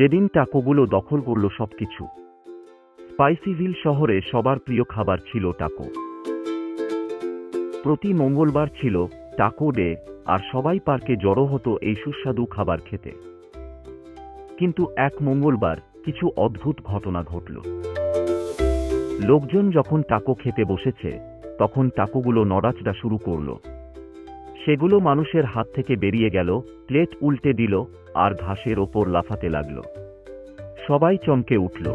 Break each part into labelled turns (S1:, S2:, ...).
S1: যেদিন টাকোগুলো দখল করল সবকিছু। স্পাইসিভিল শহরে সবার প্রিয় খাবার ছিল টাকো। প্রতি মঙ্গলবার ছিল টাকো ডে, আর সবাই পার্কে জড়ো হতো এই সুস্বাদু খাবার খেতে। কিন্তু এক মঙ্গলবার কিছু অদ্ভুত ঘটনা ঘটল। লোকজন যখন টাকো খেতে বসেছে, তখন টাকোগুলো নড়াচড়া শুরু করল। সেগুলো মানুষের হাত থেকে বেরিয়ে গেল, প্লেট উল্টে দিল, আর ঘাসের ওপর লাফাতে লাগল। সবাই চমকে উঠল।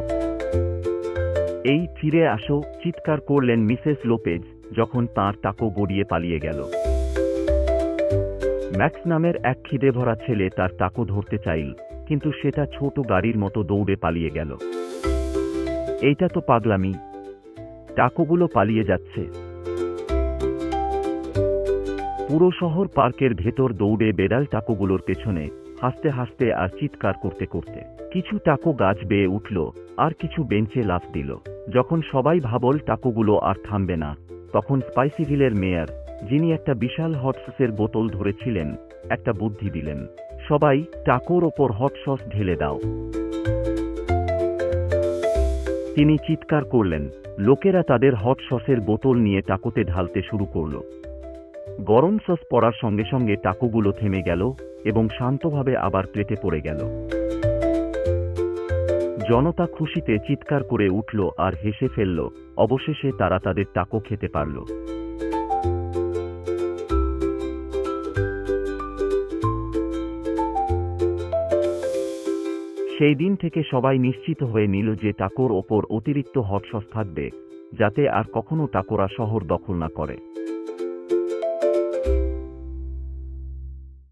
S1: এই ফিরে আসো, চিৎকার করলেন মিসেস লোপেজ, যখন তাঁর টাকো গড়িয়ে পালিয়ে গেল। ম্যাক্স নামের এক খিদে ভরা ছেলে তার টাকো ধরতে চাইল, কিন্তু সেটা ছোট গাড়ির মতো দৌড়ে পালিয়ে গেল। এইটা তো পাগলামি। টাকোগুলো পালিয়ে যাচ্ছে। পুরো শহর পার্কের ভেতর দৌড়ে বেড়াল টাকোগুলোর পেছনে, হাসতে হাসতে আর চিৎকার করতে করতে। কিছু টাকো গাছ বেয়ে উঠল, আর কিছু বেঞ্চে লাফ দিল। যখন সবাই ভাবল টাকোগুলো আর থামবে না, তখন স্পাইসিভিলের মেয়র, যিনি একটা বিশাল হট সসের বোতল ধরেছিলেন, একটা বুদ্ধি দিলেন, সবাই টাকোর ওপর হট সস ঢেলে দাও। তিনি চিৎকার করলেন, লোকেরা তাদের হট সসের বোতল নিয়ে টাকোতে ঢালতে শুরু করল। গরম সস পড়ার সঙ্গে সঙ্গে টাকুগুলো থেমে গেল এবং শান্তভাবে আবার প্লেটে পড়ে গেল। জনতা খুশিতে চিৎকার করে উঠল আর হেসে ফেলল, অবশেষে তারা তাদের টাকো খেতে পারল। সেই দিন থেকে সবাই নিশ্চিত হয়ে নিল যে টাকোর ওপর অতিরিক্ত হট সস থাকবে, যাতে আর কখনো টাকোরা শহর দখল না করে।